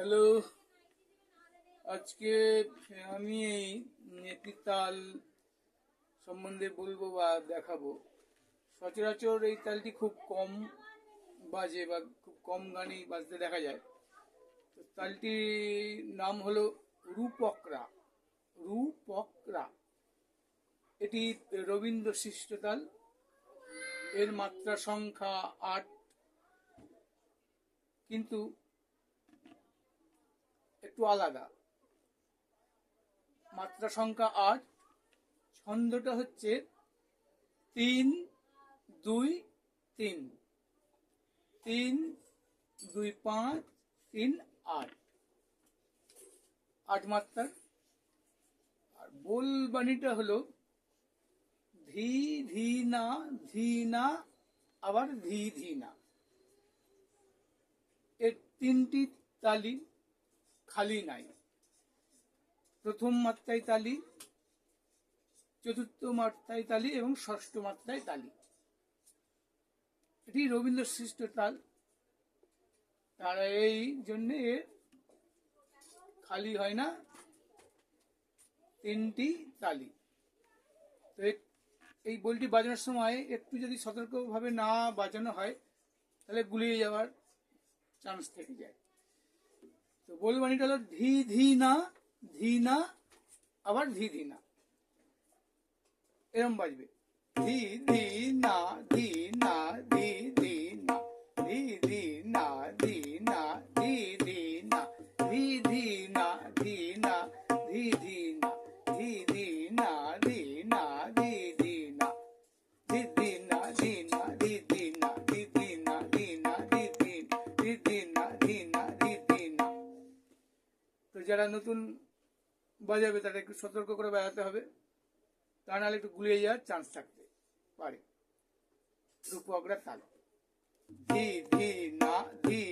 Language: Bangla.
হ্যালো। আজকে আমি এই একটি তাল সম্বন্ধে বলব বা দেখাবো। সচরাচর এই তালটি খুব কম বাজে বা খুব কম গানেই বাজতে দেখা যায়। তো তালটির নাম হলো রূপকরা। রূপকরা। এটি রবীন্দ্র সৃষ্ট তাল। এর মাত্রা সংখ্যা আট। কিন্তু একটু আলাদা। মাত্রা সংখ্যা আট, ছন্দটা হচ্ছে তিন, দুই, তিন। তিন, দুই, পাঁচ, তিন, আট। আট মাত্রার আর বোল বাণীটা হলো ধি ধি না ধি না, আবার ধি ধি না। এর তিনটি তালি খালি নাই। প্রথম মাত্রায় তালি, চতুর্থ মাত্রায় তালি এবং ষষ্ঠ মাত্রায় তালি। এটি রবীন্দ্র সৃষ্ট তাল। তারা এই জন্যে খালি হয় না, তিনটি তালি। তো এই বলটি বাজানোর সময় একটু যদি সতর্কভাবে না বাজানো হয়, তাহলে গুলিয়ে যাওয়ার চান্স থেকে যায়। তো বলবাণীটা হলো ধি ধি না ধি না আবার ধি ধি না এরম বাজবে ধি ধি না ধি না ধি ধি না ধি ধি না ধি না ধি ধি না ধি ধি না ধি না ধি ধি না যারা নতুন বাজাবে তারা একটু সতর্ক করে বাজাতে হবে। তা নাহলে একটু গুলিয়ে যাওয়ার চান্স থাকতে পারে। রূপকরা তাল। ধি ধি, না, ধি